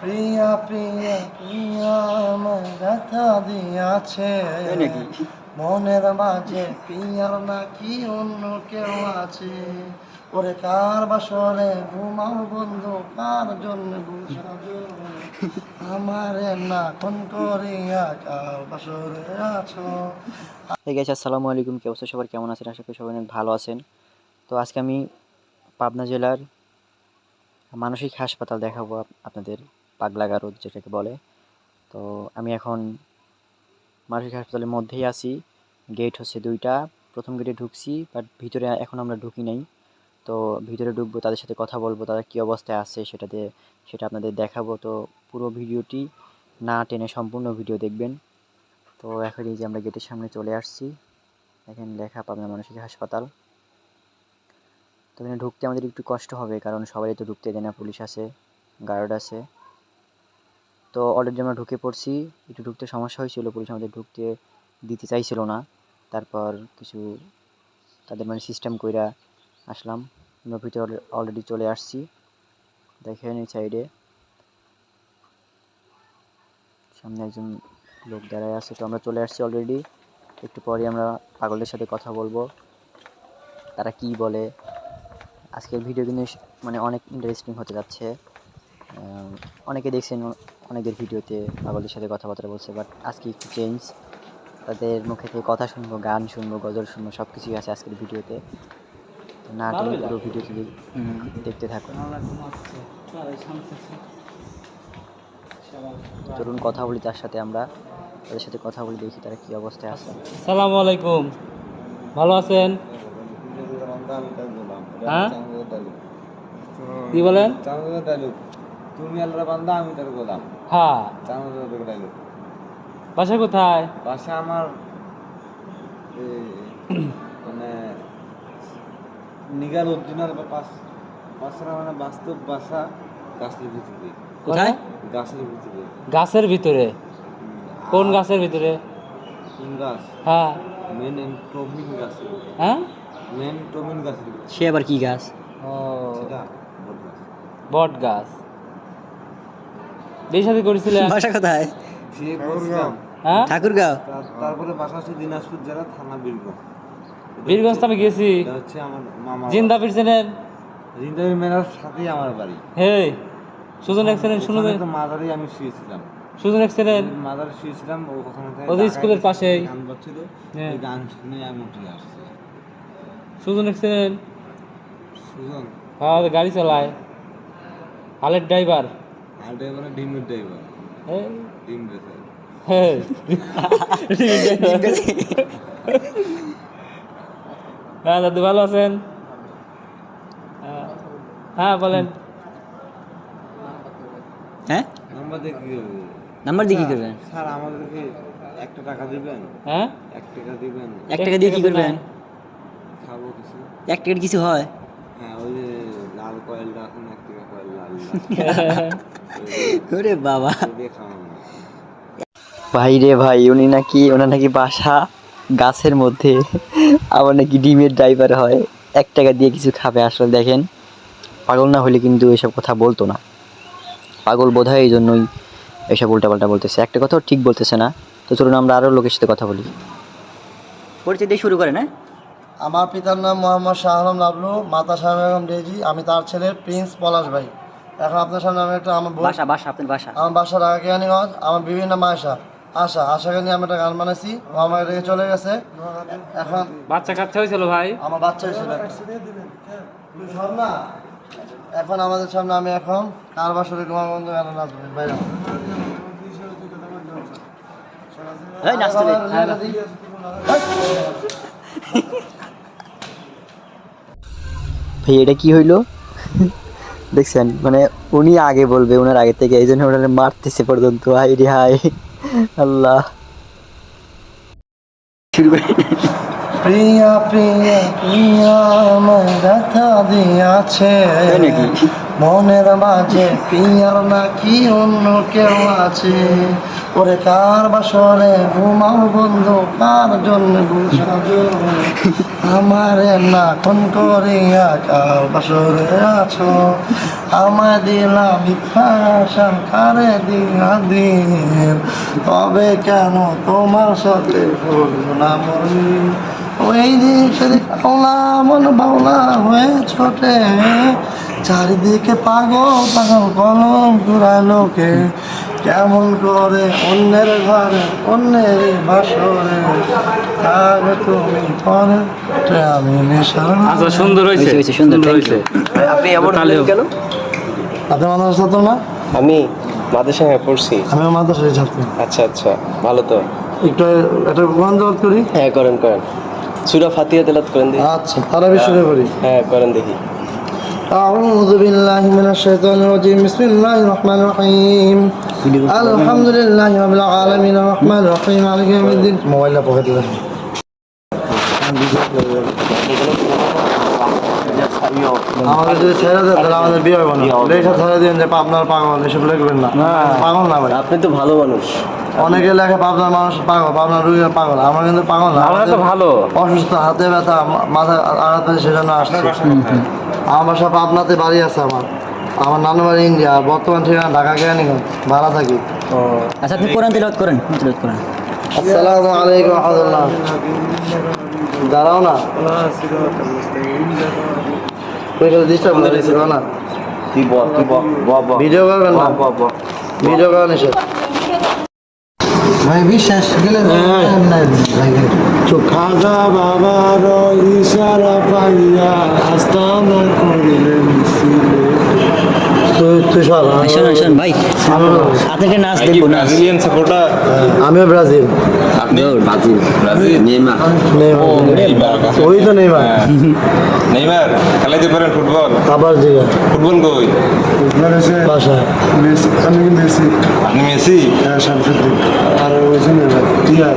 প্রিয়া প্রিয়া প্রিয়া আমার ব্যথা দিয়াছে? মনের মাঝে প্রিয়ার নাকি অন্য কেউ আছে? ওরে কার বাসরে ঘুমাও বন্ধু কার জন্য বুঝাবো আমারে না কোন করিয়া কার বাসরে আছো? এই গেছে আসসালামু আলাইকুম। কি অবস্থা সবার? কেমন আছেন? আশা করি সবাই অনেক ভালো আছেন। তো আজকে আমি পাবনা জেলার মানসিক হাসপাতাল দেখাবো আপনাদের পাগলা গারদ যেটাকে বলে। তো আমি এখন মানসিক হাসপাতালের মধ্যেই আছি। গেট হচ্ছে দুইটা। প্রথম গেটে ঢুকছি, বাট ভিতরে এখন আমরা ঢুকি নাই। তো ভিতরে ঢুকবো, তাদের সাথে কথা বলব, তারা কী অবস্থায় আছে সেটাতে সেটা আপনাদের দেখাবো। তো পুরো ভিডিওটি না টেনে সম্পূর্ণ ভিডিও দেখবেন। তো এখন এই যে আমরা গেটের সামনে চলে আসছি। দেখেন লেখা পাবনা মানসিক হাসপাতাল। এখানে ঢুকতে আমাদের একটু কষ্ট হবে, কারণ সবাই তো ঢুকতে দেয় না, পুলিশ আছে, গার্ড আছে। তো অলরেডি আমরা ঢুকে পড়ছি, একটু ঢুকতে সমস্যা হয়েছিল, পুলিশ আমাদের ঢুকতে দিতে চাইছিল না। তারপর কিছু তাদের মানে সিস্টেম কইরা আসলাম। আমরা ভিতরে অলরেডি চলে আসছি, দেখেন এই সাইডে সামনে একজন লোক দাঁড়ায় আছে, তো আমরা চলে আসছি অলরেডি একটু পরে আমরা পাগলদের সাথে কথা বলব। তারা কি বলে? আজকের ভিডিও কিন্তু মানে অনেক ইন্টারেস্টিং হতে যাচ্ছে। অনেকে দেখছেন অনেকের ভিডিওতে পাগলদের সাথে কথাবার্তা বলছে বাট আজকে একটু চেঞ্জ তাদের মুখে থেকে কথা শুনব গান শুনব গজল শুনব সব কিছুই আছে আজকের ভিডিওতে না তুমি পুরো ভিডিওটি দেখ- দেখতে থাকুন চলুন কথা বলি তার সাথে আমরা। তাদের সাথে কথা বলি দেখি তারা কি অবস্থায় আছে। সালামু আলাইকুম। ভালো আছেন? হ্যাঁ? কি বলেন? তুমি আল্লাহর বান্দা আমি তার গোলাম। হ্যাঁ। বাসা কোথায়? বাসা আমার মানে নিগার পাস মানে বাস্তব বাসা গাছের ভিতরে। কোথায়? গাছের ভিতরে। গাছের ভিতরে? কোন গাছের ভিতরে? কোন গাছ। হ্যাঁ। মেন গাছ হ্যাঁ? মেন টমিন গাছের সে আবার কি গাছ? ও বট গাছ। বিয়ে সাথে করেছিলেন বাসা কোথায়? সে করছিলাম হ্যাঁ? ঠাকুরগাঁও? তারপরে বাসা হচ্ছে দিনাজপুর জেলা থানা বীরগঞ্জ। বীরগঞ্জ তো আমি গেছি। হচ্ছে আমার মামা জিন্দা পিরছেন জিন্দাবি মেলার সাথেই আমার বাড়ি। হে সুজন এক্সেলেন্ট শুনুন তো মাদারে আমি শুয়েছিলাম। সুজন এক্সেলেন্ট? মাদারে শুয়েছিলাম ও ওখানে ওদের স্কুলের পাশেই। গান বাজছিল হ্যাঁ। গান শুনে আমি উঠে আসছি। সুজন এক্সেলেন্ট সুজন? হ্যাঁ ওদের গাড়ি চালায়। হালের ড্রাইভার। আর ড্রাইভার ডিমের ড্রাইভার? ডিম বেচার হ্যাঁ। হ্যাঁ দাদু ভালো আছেন? হ্যাঁ। হ্যাঁ বলেন। হ্যাঁ? নাম্বার দিয়ে কি করব? নাম্বার দিয়ে কি করবেন স্যার আমাদেরকে একটা টাকা দিবেন? হ্যাঁ? এক টাকা দিবেন। এক টাকা দিয়ে কি করবেন? খাব কিছু। এক কিছু হয়? হ্যাঁ ওই যে লাল কয়েলটা আছে না এক কয়েল লাল ওরে বাবা। ভাই রে ভাই উনি নাকি ওনার নাকি বাসা গাছের মধ্যে। আবার নাকি ডিমের ড্রাইভার হয়। এক টাকা দিয়ে কিছু খাবে আসলে দেখেন। পাগল না হলে কিন্তু এসব কথা বলতো না। পাগল বোধ হয় এই জন্যই এসব উল্টাপাল্টা বলতেছে। একটা কথাও ঠিক বলতেছে না। তো চলুন আমরা আরও লোকের সাথে কথা বলি। পরিচয় দিয়ে শুরু করে হ্যাঁ? আমার পিতার নাম মোহাম্মদ শাহ আলম লাবলু মাতা শাহ বেগম ডেজি আমি তার ছেলে প্রিন্স পলাশ ভাই। এখন আপনার সামনে আমি একটা আমার বাসা বাসা আপনার বাসা। আমার বাসার আগে কেয়ানীগঞ্জ আমার বিভিন্ন মায়েশা। আশা আশাকে নিয়ে আমি একটা গান বানাইছি ও আমার রেখে চলে গেছে। এখন বাচ্চা কাচ্চা হয়েছিল ভাই? আমার বাচ্চা ছিল সব না এখন আমাদের সামনে আমি এখন কার বাসরে তোমার বন্ধু? গান নাচবো বাইরে। এই নাচতে দে। ভাই এটা কি হইল? দেখছেন মানে উনি আগে বলবে ওনার আগে থেকে এই জন্য ওনারা মারতেছে পর্যন্ত। হাই রে হাই আল্লাহ। প্রিয়া প্রিয়া প্রিয়া আমার ব্যথা দিয়াছে। নাকি? মনের মাঝে প্রিয়ার নাকি অন্য কেউ আছে? ওরে কার বাসরে ঘুমাও বন্ধু, কার জন্য বুঝাবো আমারে না কোন করিয়া কার বাসরে আছো? আমায় দিলা ভিক্ষাসান কারে দিয়া দিন। তবে কেন তোমার সাথে না মরি? ওই দিন সেদিন বাউলা মন বাউলা হয়ে ছোটে। চারিদিকে পাগল পাগল কলম ঘুরায় লোকে কেমন করে অন্যের ঘরে অন্যের বাসরে? থাক তুমি পরে আমি নেশার আচ্ছা সুন্দর হয়েছে। হয়েছে, হয়েছে, সুন্দর, you. আপনি এমন কেন? আপনার মানুষ তো না? আমি মাদ্রাসায় পড়ছি। আমি মাদ্রাসায় ছাত্র। আচ্ছা আচ্ছা ভালো তো। একটু একটা কোরআন তেলাওয়াত করি? হ্যাঁ করেন করেন। সুরা ফাতিহা তেলাত করেন দেখি। আচ্ছা তারা শুরু করি। হ্যাঁ করেন দেখি। أعوذ بالله من الشيطان الرجيم بسم الله الرحمن الرحيم الحمد لله رب العالمين الرحمن الرحيم مالك يوم الدين موبايل পকেট লে আমাদের যদি ছেড়ে দেয় তাহলে আমাদের বিয়ে হবে না। লেখা ছেড়ে দিন যে আপনার পাগল এসব লিখবেন না। পাগল না ভাই। আপনি তো ভালো মানুষ। অনেকে লেখে পাবনার মানুষ পাগল পাবনার রুগী পাগল। আমরা কিন্তু পাগল না আমরা তো ভালো। অসুস্থ হাতে ব্যথা মা- মাথায় আঘাত পেয়েছে সেজন্য আসছে। আমার বাসা পাবনাতে বাড়ি আছে আমার। আমার নানু বাড়ি ইন্ডিয়া বর্তমান ঠিকানা ঢাকা কেরানীগঞ্জ। ভাড়া থাকি। আচ্ছা আপনি কোরআন তেলাওয়াত করেন তেলাওয়াত করেন। আসসালামু আলাইকুম রহমতুল্লাহ দাঁড়াও না। ডিস্টার্ব করেছিল না তুই বল তুই ভিডিও করবেন না। ভিডিও ভাই বিশ্বাস গেলে চোখ বাবার ইশারা পাইয়া শোনেন শোনেন ভাই। আপনাকে নাচ দেখব না ব্রাজিলিয়ান সাপোর্টার আমিও ব্রাজিল। আপনি? Brazil Brazil Neymar. নেইমার। ওই তো নেইমার। নেইমার খেলাইতে পারেন ফুটবল? আবার জিগা ফুটবল কই? বাসায়। আপনি মেসি? আর ওই জন্য টিয়া